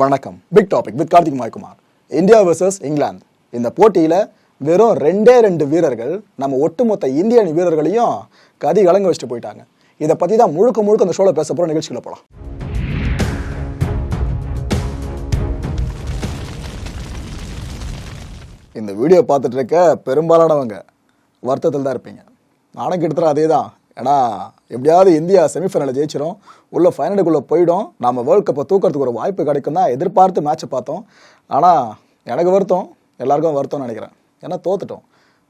வணக்கம். Big topic with Karthik மாய்குமார். India versus England. இந்த போட்டியில் வெறும் ரெண்டே ரெண்டு வீரர்கள் நம்ம ஒட்டுமொத்த இந்திய அணி வீரர்களையும் கதி கலங்க வச்சுட்டு போயிட்டாங்க. இதை பற்றி தான் முழுக்க முழுக்க அந்த ஷோவில் பேச போகிற நிகழ்ச்சிக்குள்ள போகலாம் இந்த வீடியோ பார்த்துட்டு இருக்க பெரும்பாலானவங்க வருத்தத்தில் தான் இருப்பீங்க. நானும் கிட்டத்தட்ட அதே தான் ஏன்னா எப்படியாவது இந்தியா செமிஃபைனலில் ஜெயிச்சிடும் உள்ளே ஃபைனலுக்குள்ளே போயிடும். நம்ம வேர்ல்ட் கப்பை தூக்கிறதுக்கு ஒரு வாய்ப்பு கிடைக்கும் தான் எதிர்பார்த்து மேட்ச்சை பார்த்தோம். ஆனால் எனக்கு வருத்தம். எல்லாருக்கும் வருத்தம்னு நினைக்கிறேன். ஏன்னா தோத்துட்டோம்.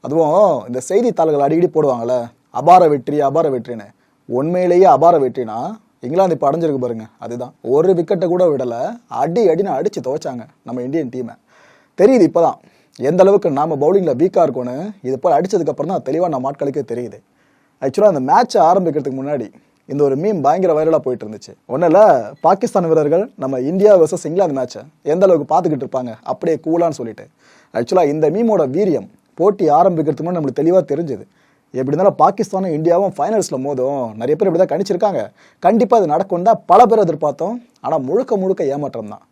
அதுவும் இந்த செய்தித்தாள்கள் அடிக்கடி போடுவாங்கள்ல அபார வெற்றி அபார வெற்றின்னு. உண்மையிலேயே அபார வெற்றினா இங்கிலாந்து இப்போ அடைஞ்சிருக்கு பாருங்க. அதுதான். ஒரு விக்கெட்டை கூட விடலை. அடி அடின்னு அடித்து துவைச்சாங்க நம்ம இந்தியன் டீமை தெரியுது இப்போதான். எந்த அளவுக்கு நாம் பவுலிங்கில் வீக்காக இருக்கோன்னு இது போல் அடித்ததுக்கப்புறம் தான் தெளிவாக நம்ம ஆட்களுக்கே தெரியுது. ஆக்சுவலாக அந்த மேட்ச் ஆரம்பிக்கிறதுக்கு முன்னாடி இந்த ஒரு மீம் பயங்கர வைரலாக போயிட்டு இருந்துச்சு ஒன்றும் இல்லை பாகிஸ்தான் வீரர்கள் நம்ம இந்தியா வர்சஸ் இங்கிலாந்து மேட்ச்சை எந்த அளவுக்கு பார்த்துக்கிட்டு இருப்பாங்க அப்படியே கூலான்னு சொல்லிட்டு. ஆக்சுவலாக இந்த மீமோட வீரியம் போட்டி ஆரம்பிக்கிறதுக்கு முன்னாடி நம்மளுக்கு தெளிவாக தெரிஞ்சுது. எப்படி இருந்தாலும் பாகிஸ்தானும் இந்தியாவும் ஃபைனல்ஸில் மோதும். நிறைய பேர் இப்படி தான் கணிச்சிருக்காங்க. கண்டிப்பாக அது நடக்கும் தான் பல பேர் எதிர்பார்த்தோம். ஆனால் முழுக்க முழுக்க ஏமாற்றம் தான்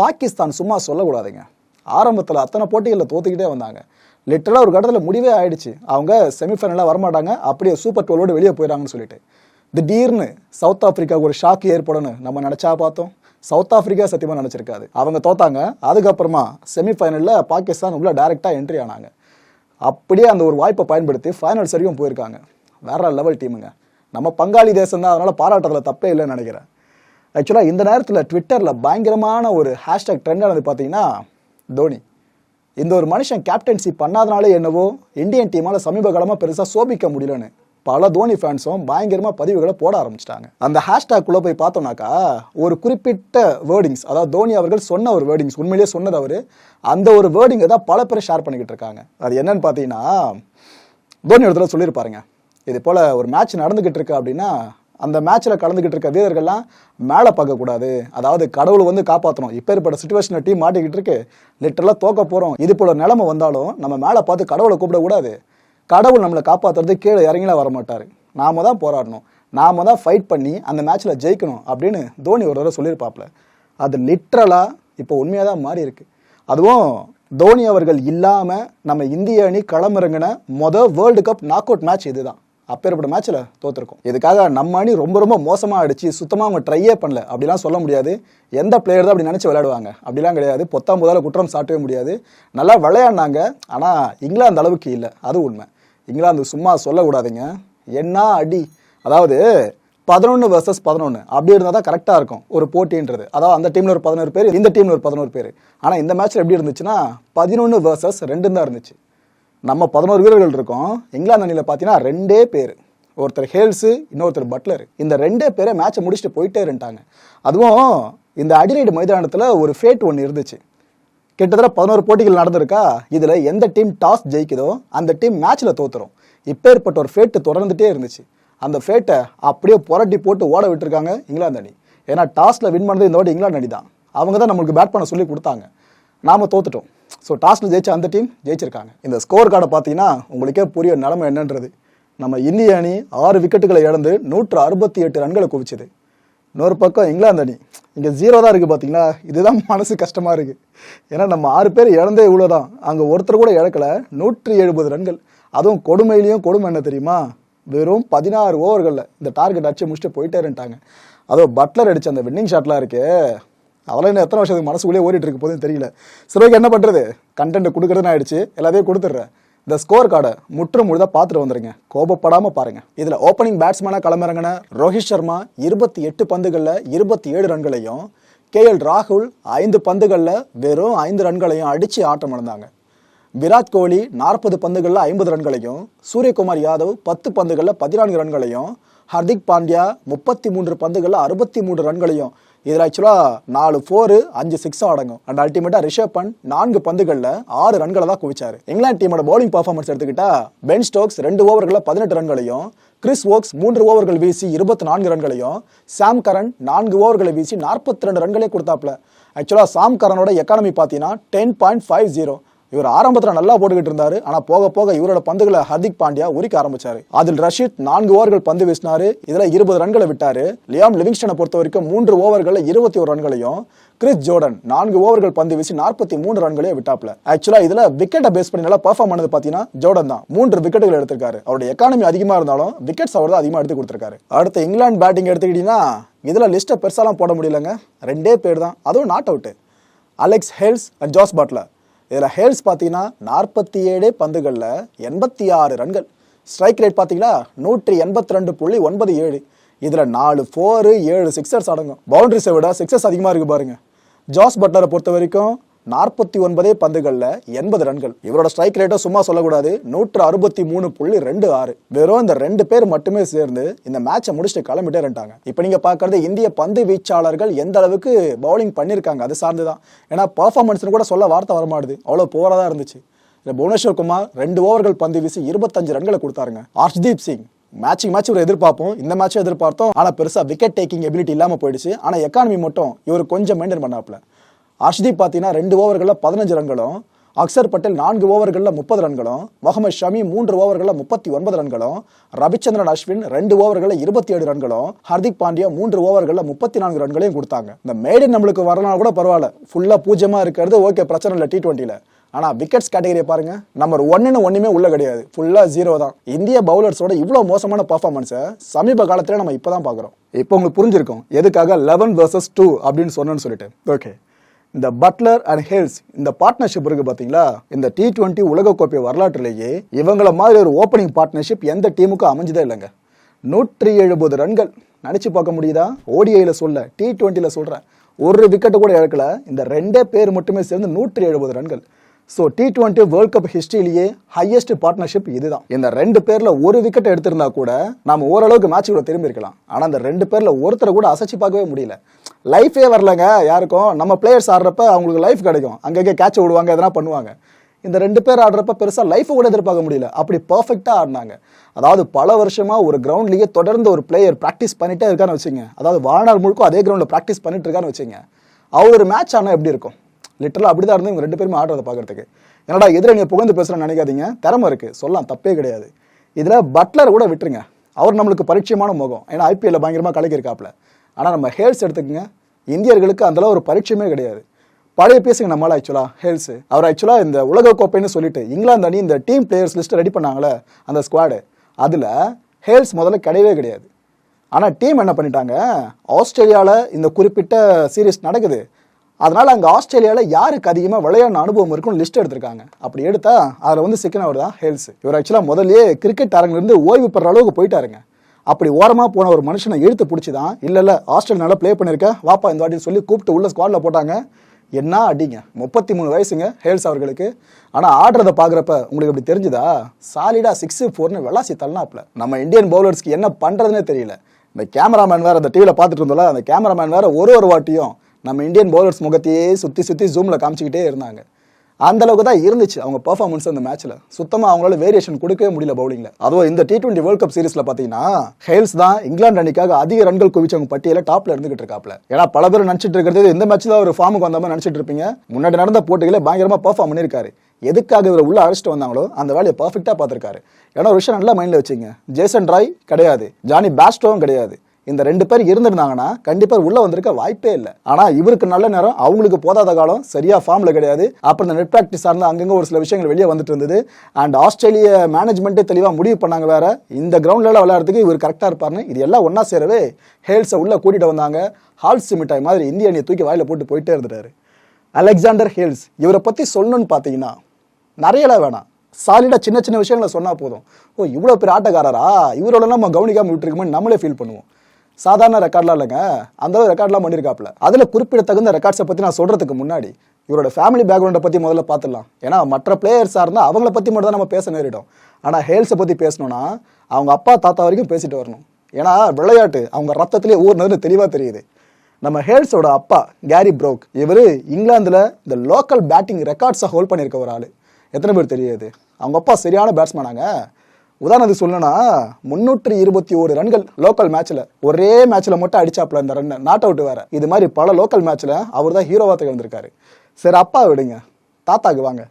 பாகிஸ்தான் சும்மா சொல்லக்கூடாதுங்க. ஆரம்பத்தில் அத்தனை போட்டிகளில் தோத்துக்கிட்டே வந்தாங்க. லிட்டரலாக ஒரு கட்டத்தில் முடிவே ஆயிடுச்சு. அவங்க செமிஃபைனலாக வரமாட்டாங்க. அப்படியே சூப்பர் டுவெலோடு வெளியே போயிடாங்கன்னு சொல்லிட்டு. திடீர்னு சவுத் ஆஃப்ரிக்காவுக்கு ஒரு ஷாக் ஏற்படணும் நம்ம நினச்சா பார்த்தோம். சவுத் ஆஃப்ரிக்கா சத்தியமாக நினச்சிருக்காது. அவங்க தோத்தாங்க. அதுக்கப்புறமா செமிஃபைனலில் பாகிஸ்தான் உள்ள டேரெக்டாக என்ட்ரி ஆனாங்க. அப்படியே அந்த ஒரு வாய்ப்பை பயன்படுத்தி ஃபைனல்ஸ் வரைக்கும் போயிருக்காங்க. வேற லெவல் டீமுங்க நம்ம பங்காளி தேசம் தான். அதனால் பாராட்டுறதுல தப்பே இல்லைன்னு நினைக்கிறேன். ஆக்சுவலாக இந்த நேரத்தில் ட்விட்டரில் பயங்கரமான ஒரு ஹேஷ்டாக் ட்ரெண்ட் ஆனது பார்த்தீங்கன்னா தோனி. இந்த ஒரு மனுஷன் கேப்டன்சி பண்ணாதனாலே என்னவோ இந்தியன் டீமால் சமீப காலமாக பெருசாக சோபிக்க முடியலன்னு பல தோனி ஃபேன்ஸும் பயங்கரமாக பதிவுகளை போட ஆரம்பிச்சிட்டாங்க. அந்த ஹேஷ்டாக்குள்ளே போய் பார்த்தோம்னாக்கா ஒரு குறிப்பிட்ட வேர்டிங்ஸ் அதாவது தோனி அவர்கள் சொன்ன ஒரு வேர்டிங்ஸ் உண்மையிலேயே சொன்னது அவர் அந்த ஒரு வேர்டிங்கை தான் பல பேர் ஷேர் பண்ணிக்கிட்டு இருக்காங்க. அது என்னன்னு பார்த்தீங்கன்னா தோனி இடத்துல சொல்லியிருப்பாருங்க. இது போல் ஒரு மேட்ச் நடந்துக்கிட்டு இருக்கு அப்படின்னா அந்த மேட்ச்சில் கலந்துக்கிட்டு இருக்க வீரர்கள்லாம் மேலே பார்க்கக்கூடாது. அதாவது கடவுள் வந்து காப்பாற்றணும் இப்போ ஏற்பட்ட சுச்சுவேஷனில் டீம் மாட்டிக்கிட்டு இருக்கு. லிட்டரலாக தோக்க போகிறோம் இது போல நிலமை வந்தாலும் நம்ம மேலே பார்த்து கடவுளை கூப்பிடக்கூடாது. கடவுள் நம்மளை காப்பாற்றுறது கீழே இறங்கிலாம் வர மாட்டார் நாம தான் போராடணும். நாம தான் ஃபைட் பண்ணி அந்த மேட்ச்சில் ஜெயிக்கணும் அப்படின்னு தோனி ஒரு தடவை சொல்லியிருப்பாப்ல. அது லிட்ரலாக இப்போ உண்மையாக தான் மாறி இருக்கு. அதுவும் தோனி அவர்கள் இல்லாமல் நம்ம இந்திய அணி களமிறங்கின மொதல் world cup knock out match இதுதான். அப்பேற்பட்ட மேட்ச்சில் தோற்றுருக்கும் இதுக்காக நம்ம அணி ரொம்ப ரொம்ப மோசமாக அடிச்சு சுத்தமாக அவங்க ட்ரையே பண்ணல. அப்படிலாம் சொல்ல முடியாது. எந்த பிளேயர் தான் அப்படி நினச்சி விளையாடுவாங்க? அப்படிலாம் கிடையாது. பொத்தாம் முதல்ல குற்றம் சாட்டவே முடியாது. நல்லா விளையாடினாங்க. ஆனால் இங்கிலாந்து அளவுக்கு இல்லை. அது உண்மை. இங்கிலாந்து சும்மா சொல்லக்கூடாதுங்க. என்ன அடி? அதாவது பதினொன்று வர்சஸ் பதினொன்று அப்படி இருந்தால் தான் கரெக்டாக இருக்கும். ஒரு போட்டின்றது. அதாவது அந்த டீமில் ஒரு பதினோரு பேர் இந்த டீமில் ஒரு பதினோரு பேர். ஆனால் இந்த மேட்ச்சில் எப்படி இருந்துச்சுன்னா பதினொன்று வர்சஸ் ரெண்டு தான் இருந்துச்சு. நம்ம பதினோரு வீரர்கள் இருக்கோம். இங்கிலாந்து அணியில் பார்த்தீங்கன்னா ரெண்டே பேர். ஒருத்தர் ஹேல்ஸு இன்னொருத்தர் பட்லர். இந்த ரெண்டே பேரை மேட்சை முடிச்சுட்டு போயிட்டே இருந்துட்டாங்க அதுவும் இந்த அடிரைடு மைதானத்தில் ஒரு ஃபேட் ஒன்று இருந்துச்சு. கிட்டத்தட்ட பதினோரு போட்டிகள் நடந்திருக்கா? இதில் எந்த டீம் டாஸ் ஜெயிக்குதோ அந்த டீம் மேட்ச்சில் தோத்துரும். இப்பேற்பட்ட ஒரு ஃபேட்டு தொடர்ந்துட்டே இருந்துச்சு. அந்த ஃபேட்டை அப்படியே புரட்டி போட்டு ஓட விட்டுருக்காங்க இங்கிலாந்து அணி. ஏன்னா டாஸில் வின் பண்ணது இந்த வாட்டி இங்கிலாந்து அணி தான் அவங்க தான் நம்மளுக்கு பேட் பண்ண சொல்லி கொடுத்தாங்க. நாம் தோத்துட்டோம். ஸோ டாஸில் ஜெயிச்ச அந்த டீம் ஜெயிச்சிருக்காங்க. இந்த ஸ்கோர் கார்டை பார்த்தீங்கன்னா உங்களுக்கே புரிய நிலைமை என்னன்றது. நம்ம இந்திய அணி ஆறு விக்கெட்டுகளை இழந்து நூற்று அறுபத்தி எட்டு ரன்களை குவிச்சது. இன்னொரு பக்கம் இங்கிலாந்து அணி. இங்கே ஜீரோ தான் இருக்குது பார்த்தீங்களா? இதுதான் மனசு கஷ்டமாக இருக்குது ஏன்னா நம்ம ஆறு பேர் இழந்தே இவ்வளோ தான் அங்கே ஒருத்தர் கூட இழக்கல. நூற்றி எழுபது ரன்கள். அதுவும் கொடுமையிலையும் கொடுமை என்ன தெரியுமா? வெறும் பதினாறு ஓவர்களில் இந்த டார்கெட் அடிச்சு முடிச்சுட்டு போயிட்டே இருந்துட்டாங்க அதோ பட்லர் அடிச்ச அந்த வின்னிங் ஷாட்லாம் இருக்கே. அதெல்லாம் இன்னும் எத்தனை வருஷத்துக்கு மனசுக்குள்ளே ஓடிட்டு இருக்கு போதும் தெரியல. சரி என்ன பண்ணுறது கண்டென்ட் கொடுக்குறதுன்னு ஆயிடுச்சு. எல்லாத்தையும் கொடுத்துட்றேன். இந்த ஸ்கோர் கார்டை முற்று முழுதாக பார்த்துட்டு வந்துருங்க. கோபப்படாமல் பாருங்கள் இதில் ஓப்பனிங் பேட்ஸ்மேனாக களமிறங்கின ரோஹித் சர்மா இருபத்தி எட்டு பந்துகளில் இருபத்தி ஏழு ரன்களையும் கே எல் ராகுல் ஐந்து பந்துகளில் வெறும் ஐந்து ரன்களையும் அடித்து ஆட்டம் இழந்தாங்க விராட் கோலி நாற்பது பந்துகளில் ஐம்பது ரன்களையும் சூரியகுமார் யாதவ் பத்து பந்துகளில் பதினான்கு ரன்களையும் ஹர்திக் பாண்டியா முப்பத்தி மூன்று பந்துகளில் அறுபத்தி மூன்று ரன்களையும் இதில் ஆக்சுவலாக நாலு ஃபோரு அஞ்சு சிக்ஸும் அடங்கும். அண்ட் அல்டிமேட்டாக ரிஷப் பண்ட் நான்கு பந்துகளில் ஆறு ரன்களை தான் குவிச்சார். இங்கிலாந்து டீமோட பவுலிங் பர்ஃபார்மன்ஸ் எடுத்துக்கிட்டா பென் ஸ்டோக்ஸ் ரெண்டு ஓவர்களில் பதினெட்டு ரன்களையும் கிறிஸ் ஓக்ஸ் மூன்று ஓவர்கள் வீசி இருபத்தி நான்கு ரன்களையும் சாம் கரன் நான்கு ஓவர்களை வீசி நாற்பத்தி ரெண்டு ரன்களே கொடுத்தாப்ல ஆக்சுவலாக சாம் கரனோட எக்கானமி பார்த்தீங்கன்னா டென் பாயிண்ட் ஃபைவ் ஜீரோ இவர் ஆரம்பத்துல நல்லா போட்டுக்கிட்டு இருந்தாரு. ஆனா போக போக இவரோட பந்துகளை ஹர்திக் பாண்டியா உரிக்க ஆரம்பிச்சாரு. அதில் ரஷீத் நான்கு ஓவர்கள் பந்து வீசினாரு. இதுல இருபது ரன்களை விட்டாரு. லியாம் லிவிங்ஸ்டனை பொறுத்த வரைக்கும் மூன்று ஓவர்களில் இருபத்தி ஒரு ரன்களையும் கிறிஸ் ஜோர்டன் நான்கு ஓவர்கள் பந்து வீசி நாற்பத்தி மூணு ரன்களையும் விட்டாப்ல ஆக்சுவலா இதுல விக்கெட்டை பேஸ் பண்ணி நல்லா பெர்ஃபார்ம் பண்ணது பாத்தீங்கன்னா ஜோர்டன் தான். மூன்று விக்கெட்டுகள் எடுத்திருக்காரு. அவருடைய எக்கானமி அதிகமா இருந்தாலும் விக்கெட்ஸ் அவர் தான் அதிகமா எடுத்து கொடுத்திருக்காரு. அடுத்து இங்கிலாந்து பேட்டிங் எடுத்துக்கிட்டீங்கன்னா இதுல லிஸ்ட்டை பெருசாலாம் போட முடியலங்க. ரெண்டே பேர் தான். அதுவும் not out Alex Hales and Jos Buttler இதில் ஹேல்ஸ் பார்த்தீங்கன்னா நாற்பத்தி ஏழு பந்துகளில் எண்பத்தி ஆறு ரன்கள். ஸ்ட்ரைக் ரேட் பார்த்தீங்கன்னா நூற்றி எண்பத்தி ரெண்டு புள்ளி ஒன்பது ஏழு. இதில் நாலு ஃபோரு ஏழு சிக்ஸர்ஸ் அடங்கும். பவுண்டரிஸை விட சிக்ஸர்ஸ் அதிகமாக இருக்கு பாருங்கள் ஜாஸ் பட்லரை பொறுத்த வரைக்கும் நாற்பத்தி ஒன்பதே பந்துகளில் எண்பது ரன்கள். இவரோட ஸ்ட்ரைக் ரேட்டை சும்மா சொல்லக்கூடாது. நூற்று அறுபத்தி மூணு புள்ளி ரெண்டு ஆறு. வெறும் இந்த ரெண்டு பேர் மட்டுமே சேர்ந்து இந்த மேட்சை முடிச்சுட்டு கிளம்பிட்டே இருந்தாங்க இப்போ நீங்க பார்க்கறது இந்திய பந்து வீச்சாளர்கள் எந்த அளவுக்கு பவுலிங் பண்ணியிருக்காங்க அது சார்ந்து தான் ஏன்னா பர்ஃபார்மன்ஸ்னு கூட சொல்ல வார்த்தை வரமாடுது அவ்வளோ போராக இருந்துச்சு. இந்த புவனேஸ்வர் குமார் ரெண்டு ஓவர்கள் பந்து வீசி இருபத்தஞ்சு ரன்களை கொடுத்தாருங்க. ஹர்ஷ்தீப் சிங் மேட்சிங் மேட்ச் இவர் எதிர்பார்ப்போம். இந்த மேட்சும் எதிர்பார்த்தோம். ஆனால் பெருசாக விக்கெட் டேக்கிங் எபிலிட்டி இல்லாமல் போயிடுச்சு. ஆனால் எக்கானமி மட்டும் இவர் கொஞ்சம் மெயின்டைன் பண்ணாப்புல. அர்ஷ்தீப் பார்த்தீங்கன்னா ரெண்டு ஓவர்களில் பதினஞ்சு ரன்களும் அக்சர் பட்டேல் நான்கு ஓவர்களில் முப்பது ரன்களும் முகமது ஷமி மூன்று ஓவர்களில் முப்பத்தி ஒன்பது ரன்களும் ரவிச்சந்திரன் அஸ்வின் ரெண்டு ஓவர்களில் இருபத்தி ஏழு ரன்களும் ஹர்திக் பாண்டியா மூன்று ஓவர்களில் முப்பத்தி நான்கு ரன்களையும் கொடுத்தாங்க. இந்த மேடன் நம்மளுக்கு வரலாம் கூட பரவாயில்ல. ஃபுல்லாக பூஜ்யமாக இருக்கிறது ஓகே பிரச்சனை இல்லை டி டுவெண்ட்டியில் ஆனால் விக்கெட்ஸ் கேட்டகரியை பாருங்க. நம்பர் ஒன்னுன்னு ஒன்றுமே உள்ள கிடையாது. ஃபுல்லாக ஜீரோ தான். இந்திய பவுலர்ஸோட இவ்வளோ மோசமான பர்ஃபார்மன்ஸை சமீப காலத்தில் நம்ம இப்போ தான் பார்க்குறோம். இப்போ உங்களுக்கு புரிஞ்சிருக்கும். எதுக்காக லெவன் வர்சஸ் டூ அப்படின்னு சொன்னேன்னு சொல்லிட்டு. ஓகே இந்த பட்லர் அண்ட் ஹெல்ஸ் இந்த பார்ட்னர்ஷிப் இருக்கு பாத்தீங்களா? இந்த டி டுவெண்ட்டி உலகக்கோப்பை வரலாற்றிலேயே இவங்கள மாதிரி ஒரு ஓப்பனிங் பார்ட்னர்ஷிப் எந்த டீமுக்கும் அமைஞ்சதே இல்லைங்க. நூற்றி எழுபது ரன்கள். நினைச்சு பார்க்க முடியுதா? ஓடிஐல சொல்ல டி டுவெண்ட்டியில் சொல்றேன். ஒரு விக்கெட்டு கூட இழக்கல இந்த ரெண்டே பேர் மட்டுமே சேர்ந்து நூற்றி எழுபது ரன்கள். So T twenty world cup ஹிஸ்ட்ரியிலேயே highest partnership இதுதான். இந்த ரெண்டு பேர்ல ஒரு விக்கெட் எடுத்திருந்தா கூட நாம ஓரளவுக்கு மேட்ச் கூட திரும்பி இருக்கலாம் ஆனால் அந்த ரெண்டு பேர்ல ஒருத்தரை கூட அசைச்சு பார்க்கவே முடியல. லைஃபே வரலங்க யாருக்கும். நம்ம பிளேயர்ஸ் ஆடுறப்ப அவங்களுக்கு லைஃப் கிடைக்கும். அங்கங்கே கேட்ச் விடுவாங்க எதனா பண்ணுவாங்க. இந்த ரெண்டு பேர் ஆடுறப்ப பெருசாக லைஃப்பை கூட எதிர்பார்க்க முடியல. அப்படி பர்ஃபெக்டாக ஆடினாங்க. அதாவது பல வருஷமாக ஒரு கிரவுண்ட்லேயே தொடர்ந்து ஒரு பிளேயர் ப்ராக்டிஸ் பண்ணிட்டே இருக்கான்னு வச்சுங்க அதாவது வாழ்நாள் முழுக்கும் அதே கிரவுண்டில் ப்ராக்டிஸ் பண்ணிட்டு இருக்கான்னு வச்சுங்க அவர் ஒரு மேட்ச் ஆனால் எப்படி இருக்கும்? லிட்டரலாக அப்படி தான் இருந்து இவங்க ரெண்டு பேருமே ஆடுறதை பார்க்குறதுக்கு. என்னடா எதிரணியை புகழ்ந்து பேசுகிறேன்னு நினைக்காதீங்க. திறமை இருக்குது சொல்லலாம். தப்பே கிடையாது. இதில் பட்லர் கூட விட்டுருங்க. அவர் நம்மளுக்கு பரிச்சயமான முகம். ஏன்னா ஐபிஎல்ல பயங்கரமாக கலக்கியிருக்காப்புல ஆனால் நம்ம ஹேல்ஸ் எடுத்துக்கோங்க. இந்தியர்களுக்கு அந்தளவு ஒரு பரிச்சயமே கிடையாது. பழைய பேசுங்க நம்மளால் ஆக்சுவலா ஹேல்ஸ் அவர் ஆக்சுவலாக இந்த உலக கோப்பைன்னு சொல்லிட்டு இங்கிலாந்து அணி இந்த டீம் பிளேயர்ஸ் லிஸ்ட் ரெடி பண்ணாங்களே அந்த ஸ்குவாடு அதில் ஹேல்ஸ் முதல்ல கிடையவே கிடையாது. ஆனால் டீம் என்ன பண்ணிட்டாங்க? ஆஸ்திரேலியாவில் இந்த குறிப்பிட்ட சீரீஸ் நடக்குது. அதனால் அங்கே ஆஸ்திரேலியாவில் யாருக்கு அதிகமாக விளையாடின அனுபவம் இருக்குன்னு லிஸ்ட் எடுத்திருக்காங்க. அப்படி எடுத்தால் அதில் வந்து சிக்கனவர் தான் ஹெல்ஸ். இவர் ஆக்சுவலாக முதல்லயே கிரிக்கெட் அரங்கிலிருந்து ஓய்வு பெற அளவுக்கு போயிட்டாருங்க. அப்படி ஓரமாக போன ஒரு மனுஷனை இழுத்து பிடிச்சி தான் இல்லை இல்லை ஆஸ்திரேலியா நல்லா ப்ளே பண்ணியிருக்கேன் வாப்பா இந்த வாட்டின்னு சொல்லி கூப்பிட்டு உள்ள ஸ்குவாடில் போட்டாங்க. என்ன அடிங்க. முப்பத்தி மூணு வயசுங்க ஹேல்ஸ் அவர்களுக்கு. ஆனால் ஆடுறதை பார்க்குறப்ப உங்களுக்கு இப்படி தெரிஞ்சுதா? சாலிடாக சிக்ஸ் ஃபோர்னு வெளாசி தள்ளாப்பில் நம்ம இந்தியன் பவுலர்ஸ்க்கு என்ன பண்ணுறதுனே தெரியல. இந்த கேமராமேன் வேறு அந்த டிவியில் பார்த்துட்டு இருந்தோம்ல அந்த கேமராமேன் வேறு ஒரு ஒரு வாட்டியும் நம்ம இந்தியன் பவுலர்ஸ் முகத்தையே சுற்றி சுற்றி ஜூமில் காமிச்சிக்கிட்டே இருந்தாங்க. அந்த அளவுக்கு தான் இருந்துச்சு அவங்க பெர்ஃபார்மன்ஸ் அந்த மேட்ச்சில் சுத்தமாக அவங்களால வேரியேஷன் கொடுக்கவே முடியல பவுலிங்கில் அதுவும் இந்த டி டுவெண்ட்டி வேர்ல்ட் கப் சீரிஸ்ல பார்த்தீங்கன்னா ஹெல்ஸ் தான் இங்கிலாந்து அணிக்காக அதிக ரன்கள் குவிச்சவங்க பட்டியல டாப்ல இருந்துகிட்டு இருக்காப்ல. ஏன்னா பல பேர் நினச்சிட்டு இருக்கிறது இந்த தான் ஒரு ஃபார்முக்கு வந்த மாதிரி நினச்சிட்டு இருப்பீங்க. முன்னாடி நடந்த போட்டிகளே பயங்கரமாக பெர்ஃபார்ம் பண்ணியிருக்காரு. எதுக்காக இவர் உள்ள அழைச்சிட்டு வந்தாங்களோ அந்த வேலையை பர்ஃபெக்டாக பார்த்துருக்காரு. ஏன்னா ஒரு விஷயம் நல்லா மைண்டில் வச்சுங்க ஜேசன் ராய் கிடையாது. ஜானி பேஸ்டோவும் கிடையாது. இந்த ரெண்டு பேர் இருந்திருந்தாங்கன்னா கண்டிப்பா உள்ள வந்திருக்க வாய்ப்பே இல்லை. ஆனா இவருக்கு நல்ல நேரம் அவங்களுக்கு போதாத காலம் சரியா ஃபார்ம்ல கிடையாது. அப்புறம் இந்த நெட் பிராக்டிஸ் சார்ந்த அங்கங்க ஒரு சில விஷயங்கள் வெளியே வந்துட்டு இருந்தது. அண்ட் ஆஸ்திரேலிய மேனேஜ்மெண்ட்டே தெளிவா முடிவு பண்ணாங்க வேற. இந்த கிரவுண்ட்ல விளையாடுறதுக்கு இவர் கரெக்டா இருப்பாருன்னு இது எல்லாம் ஒன்னா சேரவே ஹேல்ஸை உள்ள கூட்டிட்டு வந்தாங்க. ஹால்ஸ் மிட்டாய் மாதிரி இந்திய அணியை தூக்கி வாயில போட்டு போயிட்டே இருந்துட்டாரு. அலெக்சாண்டர் ஹேல்ஸ் இவரை பத்தி சொல்லணும்னு பார்த்தீங்கன்னா நிறையலாம் வேணாம். சாலிடா சின்ன சின்ன விஷயங்களை சொன்னா போதும். ஓ இவ்வளோ பெரிய ஆட்டக்காரரா? இவரோட நம்ம கவனிக்காம விட்டுருக்கோமே நம்மளே ஃபீல் பண்ணுவோம். சாதாரண ரெக்கார்ட்லாம் இல்லைங்க. அந்த அளவு ரெக்கார்ட்லாம் பண்ணியிருக்காப்ல அதில் குறிப்பிடத்தகுந்த ரெக்கார்ட்ஸை பற்றி நான் சொல்கிறதுக்கு முன்னாடி இவரோட ஃபேமிலி பேக்ரவுண்டை பற்றி முதல்ல பார்த்துடலாம். ஏன்னா மற்ற பிளேயர்ஸாக இருந்தால் அவங்கள பற்றி மட்டும் தான் நம்ம பேச நேரிடும். ஆனால் ஹேல்ஸை பற்றி பேசணும்னா அவங்க அப்பா தாத்தா வரைக்கும் பேசிட்டு வரணும். ஏன்னா விளையாட்டு அவங்க ரத்தத்திலே ஊர்னதுன்னு தெளிவாக தெரியுது. நம்ம ஹேல்ஸோட அப்பா கேரி ப்ரோக் இவர் இங்கிலாந்தில் இந்த லோக்கல் பேட்டிங் ரெக்கார்ட்ஸை ஹோல்ட் பண்ணியிருக்க ஒரு ஆள். எத்தனை பேர் தெரியாது அவங்க அப்பா சரியான பேட்ஸ்மேனாங்க உதாரணத்துக்கு சொல்லணும்னா முன்னூற்றி இருபத்தி ஒரு ரன்கள் லோக்கல் மேட்ச்ல ஒரே மேட்ச்ல மட்டும் அடிச்சாப்ல இந்த ரன் நாட் அவுட் வேற. இது மாதிரி பல லோக்கல் மேட்ச்ல அவர் தான் ஹீரோவா திகழ்ந்திருக்காரு சரி அப்பா விடுங்க. தாத்தாக்கு வாங்க.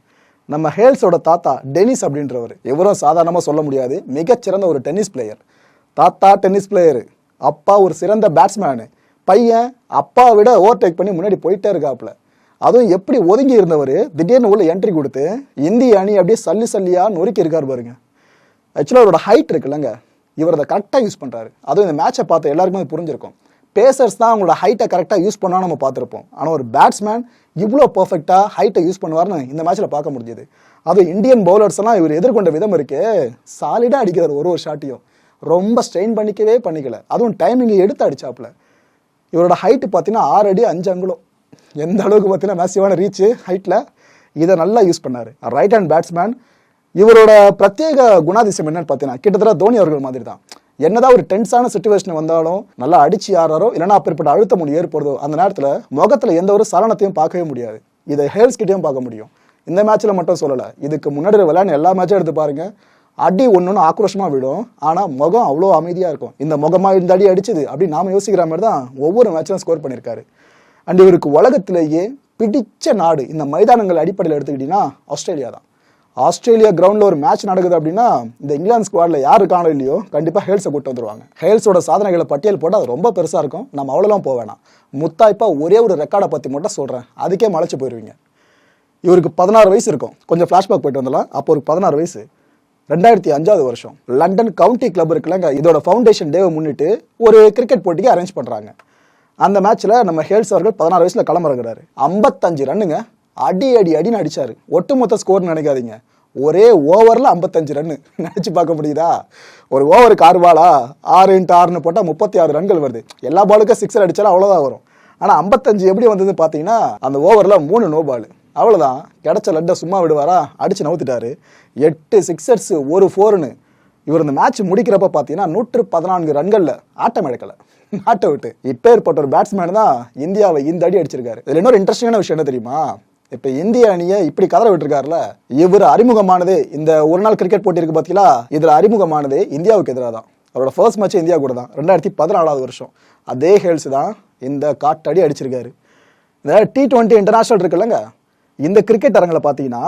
நம்ம ஹேல்ஸோட தாத்தா டெனிஸ் அப்படின்றவர். எவரும் சாதாரணமாக சொல்ல முடியாது. மிகச்சிறந்த ஒரு டென்னிஸ் பிளேயர் தாத்தா டென்னிஸ் பிளேயர் அப்பா ஒரு சிறந்த பேட்ஸ்மேனு பையன் அப்பாவை விட ஓவர்டேக் பண்ணி முன்னாடி போயிட்டே இருக்காப்புல. அதுவும் எப்படி ஒதுங்கி இருந்தவர் திடீர்னு உள்ள என்ட்ரி கொடுத்து இந்திய அணி அப்படியே சல்லி சல்லியா நொறுக்கி இருக்கார் பாருங்க. ஆக்சுவலாக அவரோட ஹைட் இருக்குல்லங்க. இவர் அதை கரெக்டாக யூஸ் பண்ணுறாரு அதுவும் இந்த மேட்சை பார்த்து எல்லாருக்குமே அது புரிஞ்சிருக்கும். பேசர்ஸ் தான் அவங்களோட ஹைட்டை கரெக்டாக யூஸ் பண்ணால் நம்ம பார்த்துருப்போம். ஆனால் ஒரு பேட்ஸ்மேன் இவ்வளோ பர்ஃபெக்டாக ஹைட்டை யூஸ் பண்ணுவார்னு இந்த மேட்ச்சில் பார்க்க முடிஞ்சுது. அது இந்தியன் பவுலர்ஸ் எல்லாம் இவர் எதிர்கொண்ட விதம் இருக்கே. சாலிடாக அடிக்கிறார் ஒரு ஒரு ஷாட்டையும் ரொம்ப ஸ்ட்ரெயின் பண்ணிக்கவே பண்ணிக்கல. அதுவும் டைமிங்கை எடுத்து அடிச்சாப்புல. இவரோட ஹைட்டு பார்த்தீங்கன்னா ஆறு அடி அஞ்சு அங்குலம். எந்த அளவுக்கு பார்த்தீங்கன்னா மேசிவான ரீச்சு ஹைட்டில் இதை நல்லா யூஸ் பண்ணார். ரைட் ஹேண்ட் பேட்ஸ்மேன் இவரோட பிரத்யேக குணாதிசயம் என்னன்னு பார்த்தீங்கன்னா கிட்டத்தட்ட தோனி அவர்கள் மாதிரி தான் என்னதான் ஒரு டென்ஸான சுச்சுவேஷன் வந்தாலும் நல்லா அடிச்சு ஆறாரோ இல்லைன்னா அப்பேற்பட்ட அழுத்தம் ஒன்று ஏற்படுதோ அந்த நேரத்தில் முகத்தில் எந்த ஒரு சலனத்தையும் பார்க்கவே முடியாது. இதை ஹேல்ஸ் கிட்டேயும் பார்க்க முடியும். இந்த மேட்ச்சில் மட்டும் சொல்லலை. இதுக்கு முன்னாடி விளையாண்டு எல்லா மேட்சும் எடுத்து பாருங்க. அடி ஒன்று ஆக்ரோஷமாக விடும். ஆனால் முகம் அவ்வளோ அமைதியாக இருக்கும். இந்த முகமாக இந்த அடி அடிச்சது அப்படி நாம யோசிக்கிற மாதிரி தான் ஒவ்வொரு மேட்சிலும் ஸ்கோர் பண்ணியிருக்காரு. அண்ட் இவருக்கு உலகத்திலேயே பிடிச்ச நாடு இந்த மைதானங்கள் அடிப்படையில் எடுத்துக்கிட்டிங்கன்னா ஆஸ்திரேலியா தான். ஆஸ்திரேலியா கிரவுண்டில் ஒரு மேட்ச் நடக்குது அப்படின்னா இந்த இங்கிலாந்து ஸ்குவாடில் யார் காணோம் இல்லையோ கண்டிப்பாக ஹேல்ஸை கூட்டு வந்துருவாங்க. ஹேல்ஸோட சாதனைகளை பட்டியல் போட்டால் அது ரொம்ப பெருசாக இருக்கும். நம்ம அவ்வளோலாம் போக வேணாம். முத்தாய்ப்பாக ஒரே ஒரு ரெக்கார்டை பற்றி மட்டும் சொல்கிறேன் அதுக்கே மலைச்சு போயிடுவீங்க இவருக்கு பதினாறு வயசு இருக்கும். கொஞ்சம் ஃப்ளாஷ்பேக் போயிட்டு வந்துடலாம். அப்போ ஒரு பதினாறு வயசு. ரெண்டாயிரத்தி அஞ்சாவது வருஷம். லண்டன் கவுண்டி கிளப் இருக்குல்லங்க இதோட ஃபவுண்டேஷன் டேவை முன்னிட்டு ஒரு கிரிக்கெட் போட்டிக்கு அரேஞ்ச் பண்ணுறாங்க அந்த மேட்ச்சில் நம்ம ஹேல்ஸ் அவர்கள் பதினாறு வயசில் களமிறங்குறாரு. ஐம்பத்தஞ்சு ரன்னுங்க. அடி அடி அடின்னு அடிச்சாரு. ஒட்டுமொத்த ஸ்கோர்னு நினைக்காதீங்க. ஒரே ஓவரில் ஐம்பத்தஞ்சு ரன்னு நினச்சி பார்க்க முடியுதா? ஒரு ஓவருக்கு ஆறு பாலா ஆறு இன்ட்டு ஆறுன்னு போட்டால் முப்பத்தி ஆறு ரன்கள் வருது. எல்லா பாலுக்கும் சிக்ஸர் அடித்தாலும் அவ்வளோதான் வரும். ஆனால் ஐம்பத்தஞ்சு எப்படி வந்தது பார்த்தீங்கன்னா அந்த ஓவரில் மூணு நோ பால் அவ்வளோதான் கிடச்ச லட்டை சும்மா விடுவாரா? அடித்து நவுத்திட்டாரு. எட்டு சிக்ஸர்ஸு ஒரு ஃபோர்னு இவர் இந்த மேட்ச் முடிக்கிறப்ப பார்த்தீங்கன்னா நூற்று பதினான்கு ரன்களில் ஆட்டம் இழக்கல நாட்டை விட்டு. இப்போ ஏற்பட்ட ஒரு பேட்ஸ்மேன் தான் இந்தியாவை இந்த அடி அடிச்சிருக்காரு. இதில் இன்னொரு இன்ட்ரெஸ்டிங்கான விஷயம் என்ன தெரியுமா? இப்போ இந்திய அணியை இப்படி கதற விட்டுருக்காருல? இவர் அறிமுகமானது இந்த ஒரு நாள் கிரிக்கெட் போட்டி இருக்கு பார்த்தீங்களா இதில் அறிமுகமானது இந்தியாவுக்கு எதிராக தான் அவரோட ஃபர்ஸ்ட் மேட்ச் இந்தியா கூட தான் ரெண்டாயிரத்தி பதினாலாவது வருஷம். அதே ஹேல்ஸ் தான் இந்த காட்டடி அடிச்சிருக்காரு. இந்த டி டுவெண்ட்டி இன்டர்நேஷ்னல் இருக்குல்லங்க. இந்த கிரிக்கெட் அரங்கில் பார்த்தீங்கன்னா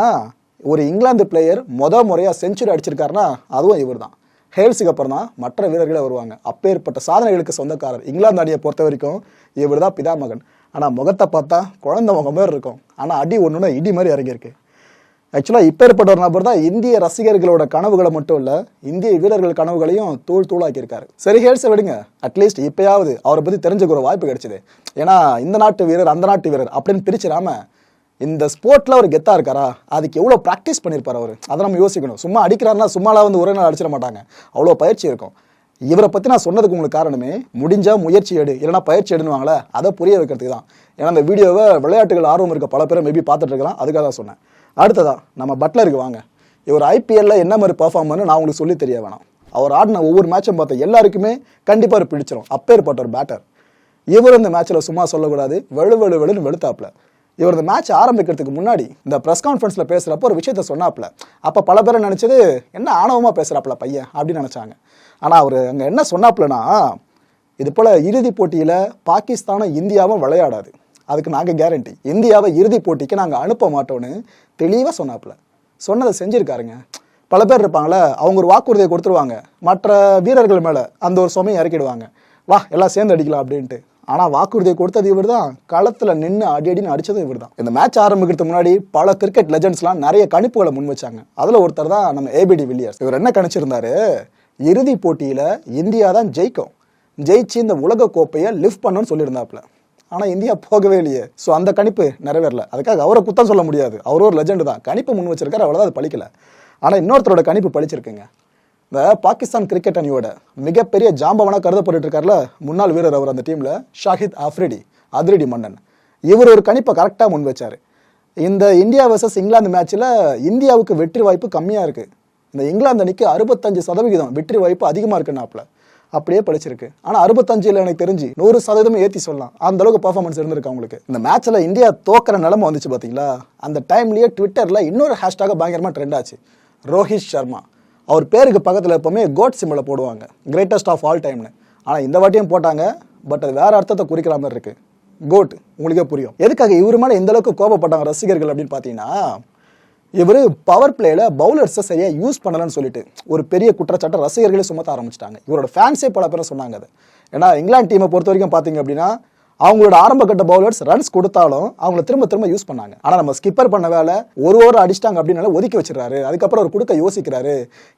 ஒரு இங்கிலாந்து பிளேயர் மொத முறையாக செஞ்சுரி அடிச்சிருக்காருன்னா அதுவும் இவர் தான் ஹேல்ஸுக்கு அப்புறம் தான் மற்ற வீரர்களே வருவாங்க. அப்பேற்பட்ட சாதனைகளுக்கு சொந்தக்காரர் இங்கிலாந்து அணியை பொறுத்த வரைக்கும் இவர் தான் பிதாமகன் ஆனால் முகத்தை பார்த்தா குழந்த முகம் மாதிரி இருக்கும். ஆனால் அடி ஒன்றுனா இடி மாதிரி இறங்கியிருக்கு. ஆக்சுவலாக இப்போ ஏற்பட்ட ஒரு நபர் தான் இந்திய ரசிகர்களோட கனவுகளை மட்டும் இல்லை இந்திய வீரர்கள் கனவுகளையும் தூள் தூளாக்கியிருக்காரு. சரி ஹேல்ஸை விடுங்க. அட்லீஸ்ட் இப்போயாவது அவரை பற்றி தெரிஞ்சுக்க ஒரு வாய்ப்பு கிடைச்சிது. ஏன்னா இந்த நாட்டு வீரர் அந்த நாட்டு வீரர் அப்படின்னு பிரிச்சிடாம இந்த ஸ்போர்ட்ல அவர் கெத்தா இருக்காரா? அதுக்கு எவ்வளோ ப்ராக்டிஸ் பண்ணியிருப்பார் அவர்? அதை நம்ம யோசிக்கணும். சும்மா அடிக்கிறாருன்னா சும்மாலாம் வந்து ஒரே நாள் அடிச்சிட மாட்டாங்க. அவ்வளோ பயிற்சி இருக்கும். இவரை பற்றி நான் சொன்னதுக்கு உங்களுக்கு காரணமே முடிஞ்சால் முயற்சி எடு. இல்லைனா பயிற்சி எடுனுவாங்களே அதை புரிய வைக்கிறதுக்கு தான். ஏன்னா அந்த வீடியோவை விளையாட்டுகள் ஆர்வம் இருக்க பல பேரும் மேபி பார்த்துட்டு இருக்கலாம். அதுக்காக தான் சொன்னேன். அடுத்ததா நம்ம பட்லருக்கு வாங்க. இவர் ஐபிஎல்ல என்ன மாதிரி பர்ஃபார்ம் நான் உங்களுக்கு சொல்லி தெரிய வேணாம். அவர் ஆடின ஒவ்வொரு மேட்சும் பார்த்த எல்லாருக்குமே கண்டிப்பாக பிடிச்சிடும் பிடிச்சிரும். அப்பேற்பட்ட ஒரு பேட்டர் இவர் இந்த மேட்ச்சில் சும்மா சொல்லக்கூடாது. வெளு வெளு வெளுன்னு வெளுத்தாப்புல. இவர் இந்த மேட்ச் ஆரம்பிக்கிறதுக்கு முன்னாடி இந்த ப்ரெஸ் கான்ஃபரன்ஸில் பேசுகிறப்போ ஒரு விஷயத்த சொன்னாப்புல. அப்போ பல பேர் நினச்சது என்ன ஆணவமாக பேசுகிறாப்புல பையன்? அப்படின்னு நினச்சாங்க. ஆனால் அவர் அங்கே என்ன சொன்னாப்புலனா இது போல் இறுதிப் போட்டியில் பாகிஸ்தானும் இந்தியாவும் விளையாடாது. அதுக்கு நாங்கள் கேரண்டி இந்தியாவை இறுதிப் போட்டிக்கு நாங்கள் அனுப்ப மாட்டோம்னு தெளிவாக சொன்னாப்புல. சொன்னதை செஞ்சுருக்காருங்க. பல பேர் இருப்பாங்களே அவங்க ஒரு வாக்குறுதியை கொடுத்துருவாங்க. மற்ற வீரர்கள் மேலே அந்த ஒரு சுமையை இறக்கிடுவாங்க. வா எல்லாம் சேர்ந்து அடிக்கலாம் அப்படின்ட்டு. ஆனால் வாக்குறுதியை கொடுத்தது இவர் தான் களத்தில் நின்று அடி அடின்னு அடித்ததும் இவர் தான் இந்த மேட்ச் ஆரம்பிக்கிறதுக்கு முன்னாடி பல கிரிக்கெட் லெஜண்ட்ஸ்லாம் நிறைய கணிப்புகளை முன் வச்சாங்க. அதில் ஒருத்தர் தான் நம்ம ஏபிடி வில்லியர்ஸ் இவர் என்ன கணிச்சிருந்தாரு? இறுதி போட்டியில் இந்தியா தான் ஜெயிக்கும். ஜெயிச்சு இந்த உலக கோப்பையை லிஃப்ட் பண்ணணும்னு சொல்லியிருந்தாப்புல. ஆனால் இந்தியா போகவே இல்லையே. ஸோ அந்த கணிப்பு நிறைவேறல. அதுக்காக அவரை குத்தம் சொல்ல முடியாது. அவர் ஒரு லெஜெண்டு தான். கணிப்பு முன் வச்சிருக்காரு அவ்வளோதான் அது பழிக்கல. ஆனால் இன்னொருத்தரோட கணிப்பு பழிச்சிருக்குங்க. இந்த பாகிஸ்தான் கிரிக்கெட் அணியோட மிகப்பெரிய ஜாம்பவனாக கருதப்பட்டு இருக்கார்ல முன்னாள் வீரர் அவர் அந்த டீமில் ஷாஹித் அஃப்ரிடி அதிரடி மன்னன். இவர் ஒரு கணிப்பை கரெக்டாக முன் வச்சார். இந்த இந்தியா வர்சஸ் இங்கிலாந்து மேட்ச்சில் இந்தியாவுக்கு வெற்றி வாய்ப்பு கம்மியாக இருக்குது இந்த இங்கிலாந்து அணிக்கு அறுபத்தஞ்சு சதவிகிதம் வெற்றி வாய்ப்பு அதிகமாக இருக்குன்னாப்புல அப்படியே படிச்சிருக்கு. ஆனால் அறுபத்தஞ்சில் எனக்கு தெரிஞ்சு நூறு சதவீதம் ஏற்றி சொல்லலாம். அந்த அளவுக்கு பர்ஃபார்மன்ஸ் இருந்திருக்கு அவங்களுக்கு. இந்த மேட்ச்சில் இந்தியா தோக்கிற நிலமை வந்துச்சு பார்த்தீங்களா அந்த டைம்லேயே ட்விட்டரில் இன்னொரு ஹேஷ்டாக பயங்கரமாக ட்ரெண்ட் ஆச்சு. ரோஹித் சர்மா. அவர் பேருக்கு பக்கத்தில் எப்பவுமே கோட் சிம்மில் போடுவாங்க. கிரேட்டஸ்ட் ஆஃப் ஆல் டைம்னு ஆனால் இந்த வாட்டியும் போட்டாங்க. பட் அது வேற அர்த்தத்தை குறிக்கிற மாதிரி இருக்கு. கோட் உங்களுக்கே புரியும். எதுக்காக இவரு மேலே இந்த அளவுக்கு கோபப்பட்டாங்க ரசிகர்கள் அப்படின்னு பார்த்தீங்கன்னா இவர் பவர் பிளேயில் பவுலர்ஸை சரியாக யூஸ் பண்ணலன்னு சொல்லிட்டு ஒரு பெரிய குற்றச்சாட்டை ரசிகர்களே சுமத்த ஆரம்பிச்சிட்டாங்க. இவரோட ஃபேன்ஸே பல பேரும் சொன்னாங்க அது. ஏன்னா இங்கிலாந்து டீமை பொறுத்த வரைக்கும் பார்த்தீங்க அப்படின்னா அவங்களோட ஆரம்ப கட்ட பவுலர்ஸ் ரன்ஸ் கொடுத்தாலும் அவங்கள திரும்ப திரும்ப யூஸ் பண்ணாங்க. ஆனால் நம்ம ஸ்கிப்பர் பண்ண வேலை ஒரு ஓவர் அடிச்சிட்டாங்க அப்படின்னால ஒதுக்கி வச்சிடறாரு. அதுக்கப்புறம் அவர் கொடுக்க யோசிக்கிறாரு.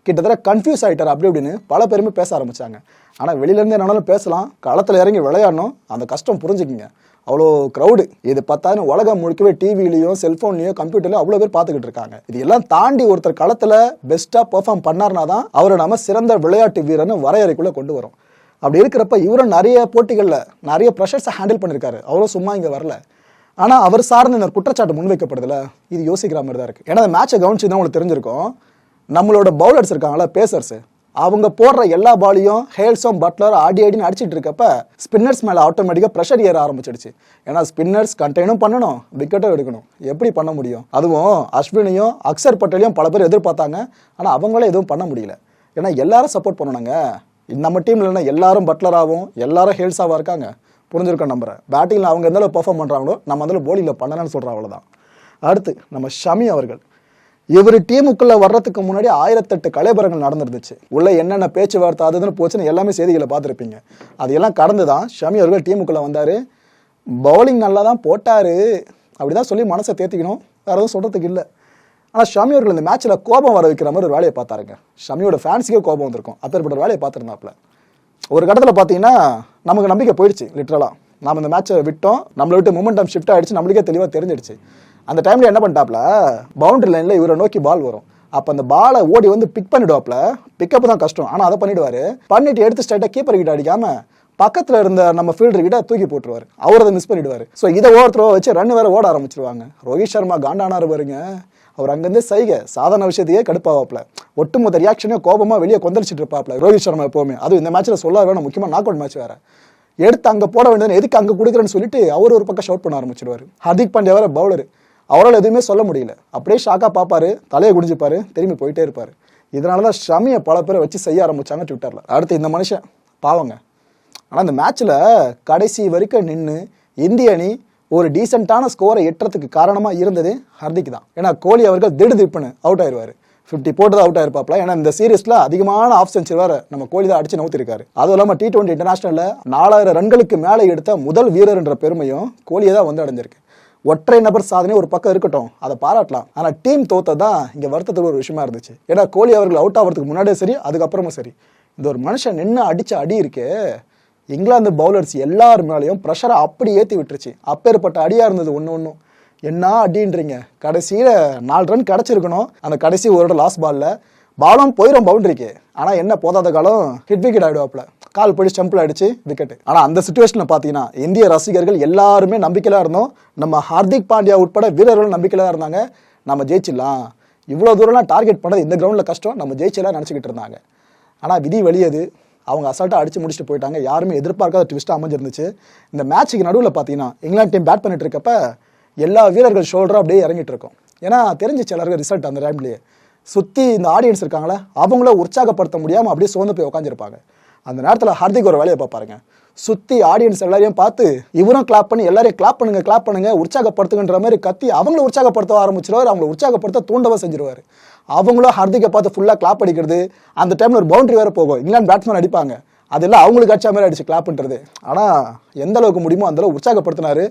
கிட்டத்தட்ட கன்ஃபியூஸ் ஆகிட்டார் அப்படி அப்படின்னு பல பேருமே பேச ஆரம்பிச்சாங்க. ஆனால் வெளியிலேருந்து என்னாலும் பேசலாம். களத்தில் இறங்கி விளையாடணும். அந்த கஷ்டம் புரிஞ்சுக்கிங்க. அவ்வளோ க்ரௌடு இது பத்தாயிரம் உலகம் முழுக்கவே டிவிலையும் செல்ஃபோன்லையும் கம்ப்யூட்டர்லையும் அவ்வளோ பேர் பார்த்துக்கிட்டு இருக்காங்க. இது எல்லாம் தாண்டி ஒருத்தர் களத்தில் பெஸ்ட்டாக பெர்ஃபார்ம் பண்ணார்னா தான் அவரை நம்ம சிறந்த விளையாட்டு வீரர்னு வரையறைக்குள்ளே கொண்டு வரும். அப்படி இருக்கிறப்ப இவரும் நிறைய போட்டிகளில் நிறைய ப்ரெஷர்ஸை ஹேண்டில் பண்ணியிருக்காரு அவ்வளோ சும்மா இங்கே வரல. ஆனால் அவர் சார்ந்த இந்த குற்றச்சாட்டு முன்வைக்கப்படுதுல இது யோசிக்கிற மாதிரி தான் இருக்குது ஏன்னா இந்த மேட்சை கவனிச்சு தான் உங்களுக்கு தெரிஞ்சிருக்கும். நம்மளோட பவுலர்ஸ் இருக்காங்களா பேசர்ஸு அவங்க போடுற எல்லா பாலையும் ஹேல்ஸும் பட்லர் ஆடி ஆடின்னு அடிச்சிட்டு இருக்கப்ப ஸ்பின்னர்ஸ் மேலே ஆட்டோமேட்டிக்காக ப்ரெஷர் ஏற ஆரம்பிச்சிடுச்சு. ஏன்னா ஸ்பின்னர்ஸ் கண்டெய்னும் பண்ணணும் விக்கெட்டும் எடுக்கணும். எப்படி பண்ண முடியும்? அதுவும் அஸ்வினையும் அக்சர் பட்டேலையும் பல பேர் எதிர்பார்த்தாங்க. ஆனால் அவங்களே எதுவும் பண்ண முடியல. ஏன்னா எல்லாரும் சப்போர்ட் பண்ணணுங்க. நம்ம டீம் என்ன எல்லாரும் பட்லராகவும் எல்லாரும் ஹேல்ஸாவாக இருக்காங்க. புரிஞ்சிருக்கோம் நம்புறேன் பேட்டிங்கில் அவங்க எந்த அளவு பெர்ஃபார்ம் பண்ணுறாங்களோ நம்ம அதில் போலிங்கில் பண்ணலன்னு சொல்கிறோம் அவ்வளோதான் அடுத்து நம்ம ஷமி அவர்கள். இவர் டீமுக்குள்ள வர்றதுக்கு முன்னாடி ஆயிரத்தெட்டு கலைபரங்கள் நடந்துருந்துச்சு. உள்ள என்னென்ன பேச்சுவார்த்தை அதுன்னு போச்சுன்னு எல்லாமே செய்திகளை பார்த்துருப்பீங்க. அதையெல்லாம் கடந்து தான் ஷமி அவர்கள் டீமுக்குள்ள வந்தார். பவுலிங் நல்லா தான் போட்டாரு. அப்படிதான் சொல்லி மனசை தேத்திக்கணும். வேறு எதுவும் சொல்கிறதுக்கு இல்லை. ஆனால் ஷமி அவர்கள் இந்த மேட்ச்சில் கோபம் வர வைக்கிற மாதிரி ஒரு வேலையை பார்த்தாருங்க. ஷமியோட ஃபேன்ஸுக்கே கோபம் வந்திருக்கும். அப்பேற்பட்ட வேலையை பார்த்துருந்தாப்புல. ஒரு கட்டத்தில் பார்த்தீங்கன்னா நமக்கு நம்பிக்கை போயிடுச்சு லிட்ரலாக நாம் இந்த மேட்ச்சை விட்டோம். நம்மளை விட்டு மூமெண்டம் ஷிஃப்ட் ஆகிடுச்சு நம்மளுக்கே தெளிவாக தெரிஞ்சிடுச்சு. அந்த டைம்ல என்ன பண்ணிட்டாப்ல? பவுண்டரி லைன்ல இவரை நோக்கி பால் வரும். அப்ப அந்த பாலை ஓடி வந்து பிக் பண்ணிடுவாப்ல. பிக்கப் தான் கஷ்டம். ஆனா அதை பண்ணிடுவாரு. பண்ணிட்டு எடுத்து ஸ்ட்ரைட்டா கீப்பர் கிட்ட அடிக்காம பக்கத்துல இருந்த நம்ம ஃபீல்டர் கிட்ட தூக்கி போட்டுருவாரு. அவர் அதை மிஸ் பண்ணிடுவாரு. ஸோ இதை ஓவர் வச்சு ரன் வேற ஓட ஆரம்பிச்சிருவாங்க. ரோஹித் சர்மா காண்டானாரு பாருங்க. அவர் அங்கேருந்து செய்க சாதாரண விஷயத்தையே கடுப்பாவாப்ல. ஒட்டுமொத்த ரியாக்ஷனையும் கோபமா வெளியே கொந்தளிச்சிட்டு இருப்பாப்ல. ரோஹித் சர்மா எப்பவுமே. அதுவும் இந்த மேட்ச்ல சொல்ல வேணும். முக்கியமா நாக் அவுட் மேட்ச் வேற. எடுத்து அங்க போட வேண்டியது எதுக்கு அங்க கொடுக்குறேன்னு சொல்லிட்டு அவர் ஒரு பக்கம் ஷவுட் பண்ண ஆரம்பிச்சிடுவார் ஹர்திக் பாண்டியா வேற பவுலர் அவரால் எதுவுமே சொல்ல முடியல. அப்படியே ஷாக்காக பார்ப்பாரு தலையை குடிஞ்சுப்பாரு திரும்பி போயிட்டே இருப்பார். இதனால தான் ஷமியை பல பேரை வச்சு செய்ய ஆரம்பித்தாங்க ட்விட்டரில். அடுத்து இந்த மனுஷன் பாவங்க. ஆனால் இந்த மேட்ச்சில் கடைசி வரைக்கும் நின்று இந்திய அணி ஒரு டீசெண்டான ஸ்கோரை எட்டுறதுக்கு காரணமாக இருந்தது ஹர்திக் தான். ஏன்னா கோலி அவர்கள் திடு திப்புன்னு அவுட் ஆயிடுவார் ஃபிஃப்டி போட்டு தான் அவுட் ஆயிருப்பாப்ல. ஏன்னா இந்த சீரீஸில் அதிகமான ஆஃப் சென்ச்சுரி வேறு நம்ம கோலி தான் அடிச்சு நவுத்திருக்காரு. அதுவும் இல்லாமல் டி டுவெண்ட்டி இன்டர்நேஷனலில் நாலாயிரம் ரன்களுக்கு மேலே எடுத்த முதல் வீரர் என்ற பெருமையும் கோலியை தான் வந்து அடைஞ்சிருக்கு. ஒற்றை நபர் சாதனை ஒரு பக்கம் இருக்கட்டும். அதை பாராட்டலாம். ஆனால் டீம் தோத்ததான் இங்கே வருத்தத்துக்கு ஒரு விஷயமா இருந்துச்சு. ஏன்னா கோலி அவர்கள் அவுட் ஆகிறதுக்கு முன்னாடியே சரி அதுக்கப்புறமும் சரி. இந்த ஒரு மனுஷன் நின்று அடிச்ச அடி இருக்கே இங்கிலாந்து பவுலர்ஸ் எல்லார் மேலேயும் ப்ரெஷரை அப்படி ஏற்றி விட்டுருச்சு. அப்பேற்பட்ட அடியாக இருந்தது ஒன்று ஒன்றும் என்ன அடின்றீங்க? கடைசியில் நாலு ரன் கிடச்சிருக்கணும். அந்த கடைசி ஒரு லாஸ்ட் பாலில் பாலும் போயிடும் பவுண்டரிக்கு ஆனால் என்ன போதாத காலம்? ஹிட் விக்கெட் ஆகிடுவாப்ல கால் போய் ஸ்டம்பில் அடிச்சு விக்கெட் ஆனால் அந்த சுச்சுவேஷனில் பார்த்தீங்கன்னா இந்திய ரசிகர்கள் எல்லாருமே நம்பிக்கையிலாக இருந்தோம். நம்ம ஹார்திக் பாண்டியா உட்பட வீரர்களும் நம்பிக்கையில இருந்தாங்க. நம்ம ஜெயிச்சிடலாம். இவ்வளோ தூரம்லாம் டார்கெட் பண்ணது இந்த கிரவுண்டில் கஷ்டம். நம்ம ஜெயிச்சலாம் நினச்சிக்கிட்டு இருந்தாங்க. ஆனால் விதி வெளியது. அவங்க அசால்ட்டாக அடிச்சு முடிச்சுட்டு போயிட்டாங்க. யாருமே எதிர்பார்க்காத ட்விஸ்ட்டாக அமைஞ்சிருந்துச்சு. இந்த மேட்ச்சுக்கு நடுவில் பார்த்தீங்கன்னா இங்கிலாந்து டீம் பேட் பண்ணிட்டு இருக்கப்ப எல்லா வீரர்கள் ஷோல்டரும் அப்படியே இறங்கிட்டு இருக்கும். ஏன்னா தெரிஞ்சிச்சு எல்லாருக்கும் ரிசல்ட் அந்த டைம்லேயே சுற்றி இந்த ஆடியன்ஸ் இருக்காங்களே அவங்கள உற்சாகப்படுத்த முடியாமல் அப்படியே சோர்ந்து போய் உட்காந்துருப்பாங்க அந்த நேரத்தில் ஹார்திக் ஒரு வேலையை பார்ப்பாருங்க. சுற்றி ஆடியன்ஸ் எல்லாரையும் பார்த்து இவரும் கிளாப் பண்ணி எல்லாரையும் கிளாப் பண்ணுங்க கிளாப் பண்ணுங்க உற்சாகப்படுத்துங்கன்ற மாதிரி கத்தி அவங்கள உற்சாகப்படுத்த ஆரம்பிச்சிருவார் அவங்கள உற்சாகப்படுத்த தூண்டவா செஞ்சிருவார். அவங்களும் ஹார்திக்கை பார்த்து ஃபுல்லாக கிளாப் அடிக்கிறது அந்த டைமில் ஒரு பவுண்டரி வேறு போகும். இங்கிலாந்து பேட்ஸ்மேன் அடிப்பாங்க. அதெல்லாம் அவங்களுக்கு அடிச்ச மாதிரி அடிச்சு கிளாப் பண்ணுறது ஆனால் எந்த அளவுக்கு முடியுமோ அந்த அளவுக்கு உற்சாகப்படுத்தினாரு.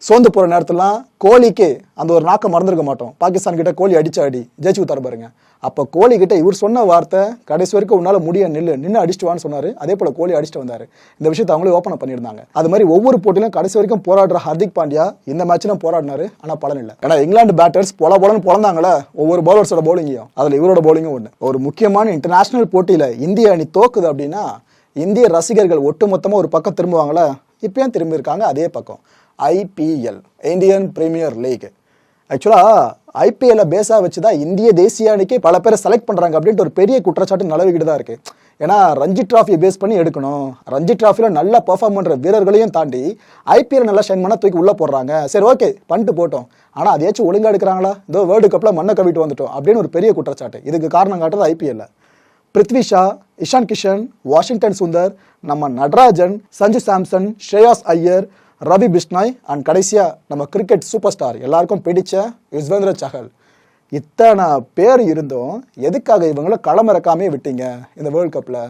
சோர்ந்து போகிற நேரத்துலாம் கோலிக்கு அந்த ஒரு நாக்கம் மறந்துருக்க மாட்டோம். பாகிஸ்தான் கிட்ட கோலி அடிச்சு அடி. ஜெயிச்சு ஊத்தாரு பாருங்க. அப்போ கோலி கிட்ட இவர் சொன்ன வார்த்தை கடைசி வரைக்கும் உன்னால முடிய நில்லு. நின்று அடிச்சுட்டு வான்னு சொன்னாரு. அதே போல கோலி அடிச்சுட்டு வந்தாரு. இந்த விஷயத்தை அவங்களே ஓப்பன் பண்ணியிருந்தாங்க. அது மாதிரி ஒவ்வொரு போட்டியிலும் கடைசி வரைக்கும் போராடுற ஹர்திக் பாண்டியா இந்த மேட்ச்லும் போராடினாரு. ஆனா பலன் இல்லை. ஏன்னா இங்கிலாந்து பேட்டர்ஸ் பொல பொலன்னு பொழந்தாங்களே ஒவ்வொரு பவுலர்ஸோட பவுலிங்கையும் அதுல இவரோட பவுலிங்கும் ஒன்று ஒரு முக்கியமான இன்டர்நேஷனல் போட்டியில இந்திய அணி தோக்குது அப்படின்னா இந்திய ரசிகர்கள் ஒட்டுமொத்தமாக ஒரு பக்கம் திரும்புவாங்களா இப்பயும் திரும்பி இருக்காங்க அதே பக்கம். IPL Indian Premier League. ஆக்சுவலாக ஐபிஎல்ல பேஸாக வச்சு தான் இந்திய தேசிய அணிக்கு பல பேரை செலக்ட் பண்ணுறாங்க அப்படின்ட்டு ஒரு பெரிய குற்றச்சாட்டு நிலவிக்கிட்டு தான் இருக்குது ஏன்னா ரஞ்சி ட்ராஃபியை பேஸ் பண்ணி எடுக்கணும். ரஞ்சி ட்ராஃபியில் நல்லா பெர்ஃபார்ம் பண்ணுற வீரர்களையும் தாண்டி ஐபிஎல் நல்லா ஷைன் பண்ணால் தூக்கி உள்ளே போடுறாங்க. சரி ஓகே பண்ணிட்டு போட்டோம். ஆனால் அதையாச்சும் ஒழுங்காக எடுக்கிறாங்களா? இதோ வேர்ல்டு கப்பில் மண்ணை கவிட்டு வந்துட்டோம் அப்படின்னு ஒரு பெரிய குற்றச்சாட்டு. இதுக்கு காரணம் காட்டுறது ஐபிஎல்ல பிருத்வி ஷா இஷான் கிஷன் வாஷிங்டன் சுந்தர் நம்ம நடராஜன் சஞ்சு சாம்சன் ஸ்ரேயாஸ் ஐயர் ரவி பிஷ்னாய் அண்ட் கடைசியாக நம்ம கிரிக்கெட் சூப்பர் ஸ்டார் எல்லாருக்கும் பிடிச்ச யுஸ்வேந்திர சஹல். இத்தனை பேர் இருந்தும் எதுக்காக இவங்கள களமிறக்காமே விட்டீங்க இந்த வேர்ல்ட் கப்பில்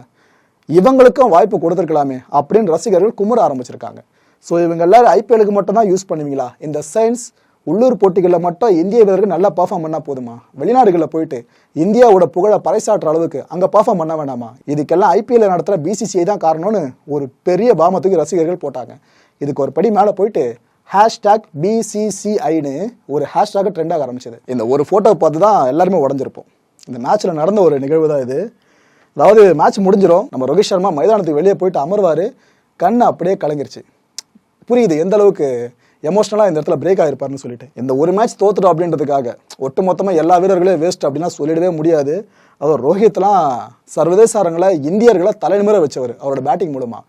இவங்களுக்கும் வாய்ப்பு கொடுத்துருக்கலாமே அப்படின்னு ரசிகர்கள் குமுற ஆரம்பிச்சிருக்காங்க. ஸோ இவங்க எல்லாரும் ஐபிஎலுக்கு மட்டும் தான் யூஸ் பண்ணுவீங்களா? இந்த சயின்ஸ் உள்ளூர் போட்டிகளில் மட்டும் இந்திய வீரர்கள் நல்லா பர்ஃபார்ம் பண்ணால் போதுமா? வெளிநாடுகளில் போயிட்டு இந்தியாவோட புகழை பறைசாற்ற அளவுக்கு அங்கே பர்ஃபார்ம் பண்ண வேணாமா? இதுக்கெல்லாம் ஐபிஎல் நடத்துகிற பிசிசிஐ தான் காரணம்னு ஒரு பெரிய பாமத்துக்கு ரசிகர்கள் போட்டாங்க. இதுக்கு ஒரு படி மேலே போயிட்டு ஹேஷ்டாக் பிசிசிஐன்னு ஒரு ஹேஷ்டாக் ட்ரெண்டாக ஆரம்பிச்சது. இந்த ஒரு ஃபோட்டோ பார்த்து தான் எல்லாருமே உடஞ்சிருப்போம். இந்த மேட்ச்சில் நடந்த ஒரு நிகழ்வு தான் இது. அதாவது மேட்ச் முடிஞ்சிடும் நம்ம ரோஹித் சர்மா மைதானத்துக்கு வெளியே போயிட்டு அமர்வார். கண் அப்படியே கலங்கிருச்சு. புரியுது எந்த அளவுக்கு எமோஷனலாக இந்த இடத்துல பிரேக் ஆகிருப்பாருன்னு சொல்லிட்டு. இந்த ஒரு மேட்ச் தோத்துட்டோம் அப்படின்றதுக்காக. ஒட்டு மொத்தமாக எல்லா வீரர்களையும் வேஸ்ட் அப்படின்னா சொல்லிடவே முடியாது. அவர் ரோஹித்லாம் சர்வதேச அரங்கில் இந்தியர்களை தலைநிமிர வச்சவர். அவரோட பேட்டிங் மூலமாக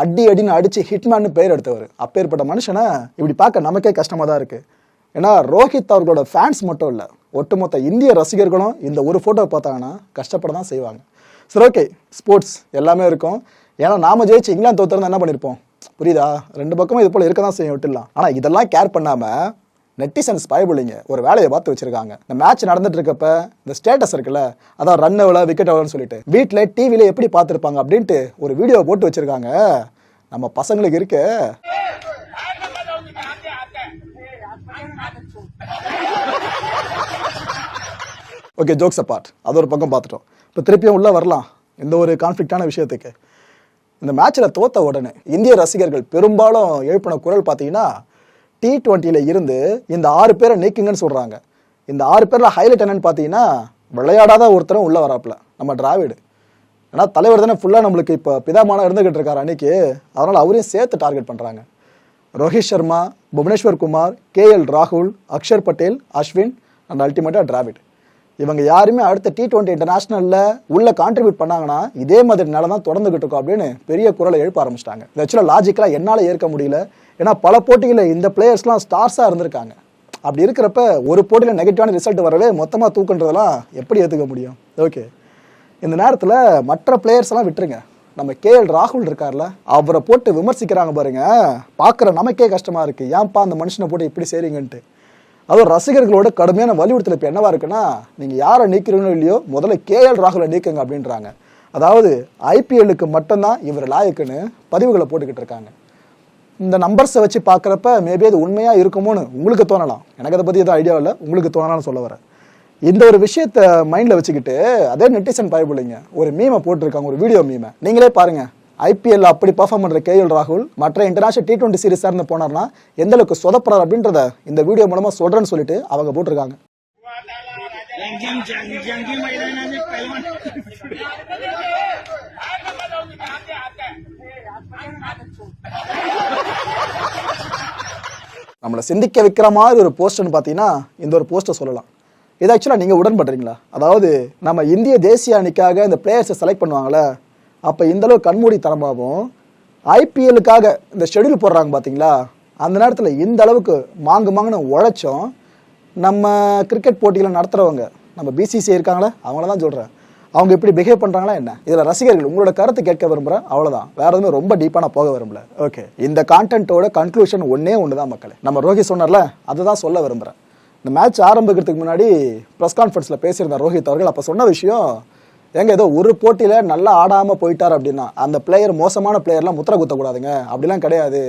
அடி அடின்னு அடிச்சு ஹிட்மேன் பெயர் எடுத்தவர். அப்பேற்பட்ட மனுஷனை இப்படி பார்க்க நமக்கே கஷ்டமாக தான் இருக்குது ஏன்னா ரோஹித் அவர்களோட ஃபேன்ஸ் மட்டும் இல்லை ஒட்டுமொத்த இந்திய ரசிகர்களும் இந்த ஒரு ஃபோட்டோ பார்த்தாங்கன்னா கஷ்டப்பட தான் செய்வாங்க. சரி ஓகே ஸ்போர்ட்ஸ் எல்லாமே இருக்கும். ஏன்னா நாம ஜெயிச்சு இங்கிலாந்து தோத்துறதா என்ன பண்ணியிருப்போம் புரியுதா? ரெண்டு பக்கமும் இது போல இருக்க தான் செய்யும் விட்டுலாம் ஆனால் இதெல்லாம் கேர் பண்ணாமல் நெட்டிசன்ஸ் பயபுள்ளிங்க ஒரு வேலையை பார்த்து வச்சிருக்காங்க. இந்த மேட்ச் நடந்துட்டு இருக்கப்ப இந்த ஸ்டேட்டஸ் இருக்குல்ல அதான் ரன் எவ்வளோ விக்கெட் எவ்வளோன்னு சொல்லிட்டு வீட்டில் டிவியில் எப்படி பார்த்துருப்பாங்க அப்படின்ட்டு ஒரு வீடியோ போட்டு வச்சிருக்காங்க. நம்ம பசங்களுக்கு இருக்க. ஓகே ஜோக்ஸ் அப்பார்ட் அது ஒரு பக்கம் பார்த்துட்டோம். இப்போ திருப்பியும் உள்ளே வரலாம். இந்த ஒரு கான்ஃப்ளிக்டான விஷயத்துக்கு. இந்த மேட்ச்சில் தோத்த உடனே இந்திய ரசிகர்கள் பெரும்பாலும் எழுப்பின குரல் பார்த்தீங்கன்னா டி டுவெண்ட்டியில் இருந்து இந்த ஆறு பேரை நீக்குங்கன்னு சொல்கிறாங்க இந்த ஆறு பேரில் ஹைலைட் என்னன்னு பார்த்தீங்கன்னா விளையாடாத ஒருத்தரும் உள்ளே வராப்புல நம்ம டிராவிடு. ஏன்னா தலைவர் தானே ஃபுல்லாக நம்மளுக்கு இப்போ பிதாமான இருந்துகிட்டு இருக்கார் அன்னைக்கு. அதனால் அவரையும் சேர்த்து டார்கெட் பண்ணுறாங்க ரோஹித் சர்மா புவனேஸ்வர் குமார் கேஎல் ராகுல் அக்ஷர் பட்டேல் அஸ்வின் அண்ட் அல்டிமேட்டாக டிராவிட் இவங்க யாருமே அடுத்த டி டுவெண்ட்டி இன்டர்நேஷனலில் உள்ள கான்ட்ரிபியூட் பண்ணாங்கன்னா இதே மாதிரி நிலை தான் தொடர்ந்துகிட்டு இருக்கோம் அப்படின்னு பெரிய குரலை எழுப்ப ஆரம்பிச்சிட்டாங்க. இது ஆக்சுவலாக லாஜிக்கலாக என்னால் ஏற்க முடியல. ஏன்னா பல போட்டிகளில் இந்த பிளேயர்ஸ்லாம் ஸ்டார்ஸாக இருந்திருக்காங்க. அப்படி இருக்கிறப்ப ஒரு போட்டியில் நெகட்டிவான ரிசல்ட் வரவே மொத்தமாக தூக்குன்றதெல்லாம் எப்படி ஏற்றுக்க முடியும்? ஓகே இந்த நேரத்தில் மற்ற பிளேயர்ஸ் எல்லாம் விட்டுருங்க. நம்ம கேஎல் ராகுல் இருக்கார்ல அவரை போட்டு விமர்சிக்கிறாங்க பாருங்க. பார்க்குற நமக்கே கஷ்டமாக இருக்குது ஏன்ப்பா அந்த மனுஷனை போட்டு இப்படி செய்றீங்கன்ட்டு. அதுவும் ரசிகர்களோட கடுமையான வலியுறுத்தல் இப்போ என்னவா இருக்குன்னா நீங்கள் யாரை நீக்கிறீங்களோ இல்லையோ முதல்ல கேஎல் ராகுலை நீக்குங்க அப்படின்றாங்க. அதாவது ஐபிஎல்லுக்கு மட்டும்தான் இவர் லாயக்குன்னு பதிவுகளை போட்டுக்கிட்டு இருக்காங்க. இந்த நம்பர்ஸை வச்சு பார்க்குறப்ப மேபி அது உண்மையாக இருக்குமோன்னு உங்களுக்கு தோணலாம். எனக்கு அதை பற்றி எதுவும் ஐடியா இல்லை. உங்களுக்கு தோணலாம்னு சொல்ல வரேன். இந்த ஒரு விஷயத்த மைண்டில் வச்சுக்கிட்டு அதே நெட்டிசன் பயப்பிள்ளைங்க ஒரு மீமை போட்டிருக்காங்க ஒரு வீடியோ மீமை நீங்களே பாருங்க. ஐபிஎல் அப்படி பர்ஃபார்ம் பண்ணுற கேஎல் ராகுல் மற்ற இன்டர்நேஷனல் டி டுவெண்ட்டி சீரிஸ் இருந்து போனார்னா எந்த அளவுக்கு சொதப்படுறார் அப்படின்றத இந்த வீடியோ மூலமாக சொல்கிறேன்னு சொல்லிட்டு அவங்க போட்டிருக்காங்க. நம்மளை சிந்திக்க வைக்கிற மாதிரி ஒரு போஸ்ட்னு பார்த்தீங்கன்னா இந்த ஒரு போஸ்டர் சொல்லலாம். இது ஆக்சுவலாக நீங்கள் உடன்படுறீங்களா? அதாவது நம்ம இந்திய தேசிய அணிக்காக இந்த பிளேயர்ஸை செலக்ட் பண்ணுவாங்களே அப்போ இந்த அளவு கண்மூடி தரமாகவும் ஐபிஎல்லுக்காக இந்த ஷெட்யூல் போடுறாங்க பார்த்தீங்களா? அந்த நேரத்தில் இந்த அளவுக்கு மாங்கு மாங்குன்னு உழைச்சோம் நம்ம கிரிக்கெட் போட்டிகளை நடத்துகிறவங்க நம்ம பிசிசி இருக்காங்களே அவங்கள தான் சொல்கிறேன் அவங்க எப்படி பிஹேவ் பண்ணுறாங்களா என்ன? இதில் ரசிகர்கள் உங்களோட கருத்து கேட்க விரும்புகிறேன் அவ்வளோதான் வேற எதுவுமே ரொம்ப டீப்பாக நான் போக விரும்பல. ஓகே இந்த கான்டென்ட்டோட கன்க்ளூஷன் ஒன்னே ஒன்று தான் மக்களே. நம்ம ரோஹித் சொன்னார்ல அதுதான் சொல்ல விரும்புகிறேன் இந்த மேட்ச் ஆரம்பிக்கிறதுக்கு முன்னாடி ப்ரெஸ் கான்ஃபரன்ஸில் பேசியிருந்த ரோஹித் அவர்கள் அப்போ சொன்ன விஷயம் எங்க ஏதோ ஒரு போட்டியில் நல்லா ஆடாமல் போயிட்டார் அப்படின்னா அந்த பிளேயர் மோசமான பிளேயர்லாம் முத்திர குத்தக்கூடாதுங்க. அப்படிலாம் கிடையாது.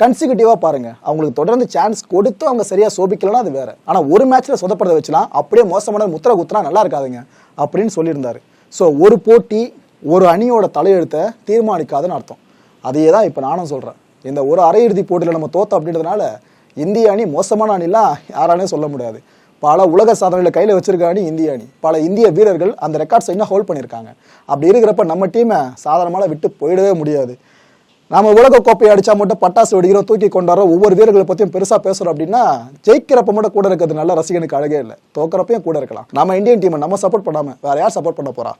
கன்சிக்யூட்டிவாக பாருங்க. அவங்களுக்கு தொடர்ந்து சான்ஸ் கொடுத்து அவங்க சரியா சோபிக்கலன்னா அது வேற. ஆனா ஒரு மேட்ச்ல சொதப்படுறத வச்சுலாம் அப்படியே மோசமான முத்திர குத்துனா நல்லா இருக்காதுங்க அப்படின்னு சொல்லியிருந்தாரு. ஸோ ஒரு போட்டி ஒரு அணியோட தலையெழுத்தை தீர்மானிக்காதுன்னு அர்த்தம். அதையே தான் இப்போ நானும் சொல்றேன். இந்த ஒரு அரையிறுதி போட்டியில் நம்ம தோத்தோம் அப்படின்றதுனால இந்திய அணி மோசமான அணிலாம் யாராலையும் சொல்ல முடியாது. பல உலக சாதனைகளை கையில் வச்சிருக்க அணி இந்திய அணி. பல இந்திய வீரர்கள் அந்த ரெக்கார்ட்ஸை இன்னும் ஹோல்ட் பண்ணியிருக்காங்க. அப்படி இருக்கிறப்ப நம்ம டீமை சாதாரணமாக விட்டு போயிடவே முடியாது. நம்ம உலக கோப்பையை அடிச்சா மட்டும் பட்டாசு வெடிக்கிறோம் தூக்கி கொண்டாடுறோம் ஒவ்வொரு வீரர்களை பத்தியும் பெருசா பேசுறோம் அப்படின்னா ஜெயிக்கிறப்ப மட்டும் கூட இருக்கிறது நல்ல ரசிகனுக்கு அழகே இல்லை. தோக்கிறப்பையும் கூட இருக்கலாம். நம்ம இந்தியன் டீமை நம்ம சப்போர்ட் பண்ணாம வேற யார் சப்போர்ட் பண்ண போறா?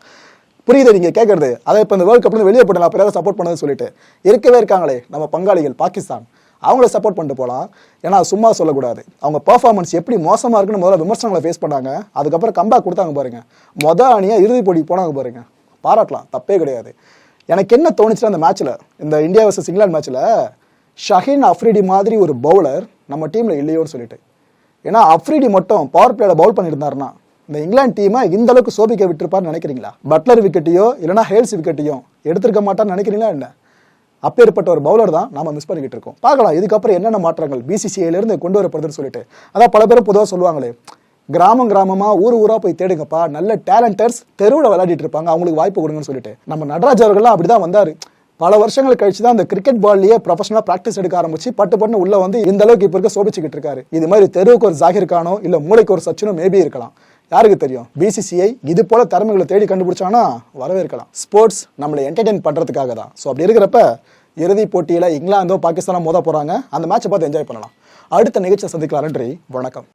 புரியுது நீங்க கேட்கறது அதை இப்போ இந்த வேர்ல்ட் கப்ல வெளியே போட்டு நான் சப்போர்ட் பண்ணதுன்னு சொல்லிட்டு. இருக்கவே இருக்காங்களே நம்ம பங்காளிகள் பாகிஸ்தான். அவங்கள சப்போர்ட் பண்ணிட்டு போகலாம் ஏன்னா சும்மா சொல்லக்கூடாது. அவங்க பர்ஃபார்மன்ஸ் எப்படி மோசமாக இருக்குன்னு முதல்ல விமர்சனங்களை ஃபேஸ் பண்ணாங்க. அதுக்கப்புறம் கம்பேக் கொடுத்தாங்க பாருங்க. மொதல் அணியாக இறுதி போட்டிக்கு போனாங்க பாருங்க. பாராட்டலாம். தப்பே கிடையாது. எனக்கு என்ன தோணுச்சுன்னா அந்த மேட்ச்சில் இந்த இந்தியா வர்சஸ் இங்கிலாந்து மேட்ச்சில் ஷஹீன் அஃப்ரிடி மாதிரி ஒரு பவுலர் நம்ம டீம்ல இல்லையோன்னு சொல்லிட்டு. ஏன்னா அஃப்ரிடி மட்டும் பவர் பிளேயில் பவுல் பண்ணியிருந்தாருன்னா இந்த இங்கிலாந்து டீமை இந்த அளவுக்கு சோபிக்க விட்டுருப்பான்னு நினைக்கிறீங்களா? பட்லர் விக்கெட்டையோ இல்லைனா ஹேல்ஸ் விக்கெட்டையோ எடுத்திருக்க மாட்டான்னு நினைக்கிறீங்களா என்ன? அப்பேற்பட்ட ஒரு பவுலர் தான் நாம மிஸ் பண்ணிக்கிட்டு இருக்கோம். பார்க்கலாம் இதுக்கப்புறம் என்னென்ன மாற்றங்கள் பிசிசிஐலேருந்து கொண்டு வரப்படுதுன்னு சொல்லிட்டு. அதான் பல பேரும் பொதுவாக சொல்லுவாங்களே கிராமம் கிராமமா ஊர் ஊரா போய் தேடுங்கப்பா. நல்ல டேலண்டர்ஸ் தெருவில் விளையாடிட்டு இருப்பாங்க. அவங்களுக்கு வாய்ப்பு கொடுங்கன்னு சொல்லிட்டு. நம்ம நடராஜ் அவர்கள்லாம் அப்படிதான் வந்தாரு. பல வருஷங்கள் கழிச்சு தான் அந்த கிரிக்கெட் பால்லயே ப்ரொஃபஷனலாக ப்ராக்டிஸ் எடுக்க ஆரம்பிச்சு பட்டு பட்டு உள்ள வந்து இந்த அளவுக்கு இப்போ இருக்க சோபிச்சுக்கிட்டு இருக்காரு. இது மாதிரி தெருவுக்கு ஒரு ஜாகிர் கானோ இல்ல மூளைக்கு ஒரு சச்சினோ மேபி இருக்கலாம். யாருக்கு தெரியும்? பிசிசிஐ இது போல திறமைகளை தேடி கண்டுபிடிச்சானா? வரவேற்கலாம் ஸ்போர்ட்ஸ் நம்மளை என்டர்டெயின் பண்றதுக்காக தான். ஸோ அப்படி இருக்கிறப்ப இறுதிப் போட்டியில இங்கிலாந்தோ பாகிஸ்தானோ மோத போறாங்க. அந்த மேட்சை பார்த்து என்ஜாய் பண்ணலாம். அடுத்த நிகழ்ச்சியை சந்திக்கலாம் நன்றி. வணக்கம்.